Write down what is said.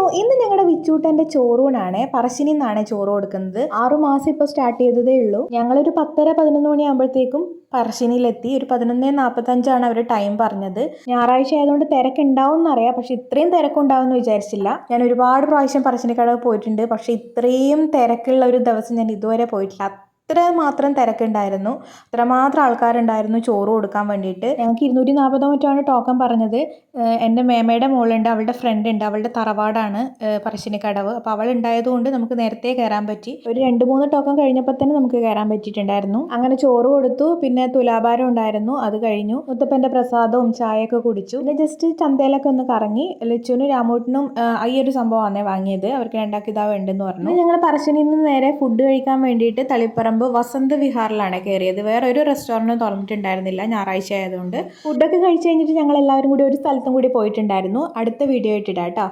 Hello ഇന്ന് ഞങ്ങളുടെ വിച്ചൂട്ടന്റെ ചോറൂണാണ്. പറശ്ശിനി നിന്നാണ് ചോറ് കൊടുക്കുന്നത്. ആറു മാസം ഇപ്പോൾ സ്റ്റാർട്ട് ചെയ്തതേ ഉള്ളൂ. ഞങ്ങളൊരു പത്തര പതിനൊന്ന് മണിയാകുമ്പോഴത്തേക്കും പറശ്ശിനിയിലെത്തി. ഒരു പതിനൊന്ന് നാൽപ്പത്തഞ്ചാണ് അവർ ടൈം പറഞ്ഞത്. ഞായറാഴ്ച ആയതുകൊണ്ട് തിരക്കുണ്ടാവും എന്നറിയാം പക്ഷെ ഇത്രയും തിരക്കുണ്ടാവും എന്ന് വിചാരിച്ചില്ല. ഞാൻ ഒരുപാട് പ്രാവശ്യം പറശ്ശിനിക്കടവ് പോയിട്ടുണ്ട്. പക്ഷെ ഇത്രയും തിരക്കുള്ള ഒരു ദിവസം ഞാൻ ഇതുവരെ പോയിട്ടില്ല. അത്ര മാത്രം തിരക്കുണ്ടായിരുന്നു. അത്രമാത്രം ആൾക്കാരുണ്ടായിരുന്നു ചോറ് കൊടുക്കാൻ വേണ്ടിയിട്ട്. ഞങ്ങൾക്ക് ഇരുന്നൂറ്റി നാൽപ്പതോ മറ്റാണ് ടോക്കൺ പറഞ്ഞത് എന്റെ മേമയുടെ മോളുണ്ട് അവളുടെ ഫ്രണ്ട് ഉണ്ട് അവളുടെ തറവാടാണ് പറശ്ശിനിക്കടവ് അപ്പോൾ അവൾ ഉണ്ടായതുകൊണ്ട് നമുക്ക് നേരത്തെ കയറാൻ പറ്റി. ഒരു രണ്ട് മൂന്ന് ടോക്കൺ കഴിഞ്ഞപ്പോൾ തന്നെ നമുക്ക് കയറാൻ പറ്റിയിട്ടുണ്ടായിരുന്നു. അങ്ങനെ ചോറ് കൊടുത്തു പിന്നെ തുലാഭാരം ഉണ്ടായിരുന്നു അത് കഴിഞ്ഞു. മുത്തപ്പന്റെ പ്രസാദവും ചായയൊക്കെ കുടിച്ചു. പിന്നെ ജസ്റ്റ് ചന്തയിലൊക്കെ ഒന്ന് കറങ്ങി ലച്ചുവിനും രാമൂട്ടിനും ഈ ഒരു സംഭവമാണ് വാങ്ങിയത്. അവർക്ക് രണ്ടാക്കിതാവ് ഉണ്ടെന്ന് പറഞ്ഞു. ഞങ്ങൾ പറശ്ശിനിയിൽ നിന്ന് നേരെ ഫുഡ് കഴിക്കാൻ വേണ്ടിയിട്ട് തളിപ്പറമ്പ് വസന്ത് വിഹാറിലാണ് കയറിയത് വേറെ ഒരു റെസ്റ്റോറന്റും തുറന്നിട്ടുണ്ടായിരുന്നില്ല ഞായറാഴ്ച ആയതുകൊണ്ട്. ഫുഡൊക്കെ കഴിച്ച് കഴിഞ്ഞിട്ട് ഞങ്ങൾ എല്ലാവരും കൂടി ഒരു സ്ഥലത്തും കൂടി പോയിട്ടുണ്ടായിരുന്നു. അടുത്ത വീഡിയോ ആയിട്ടിടാം കേട്ടോ.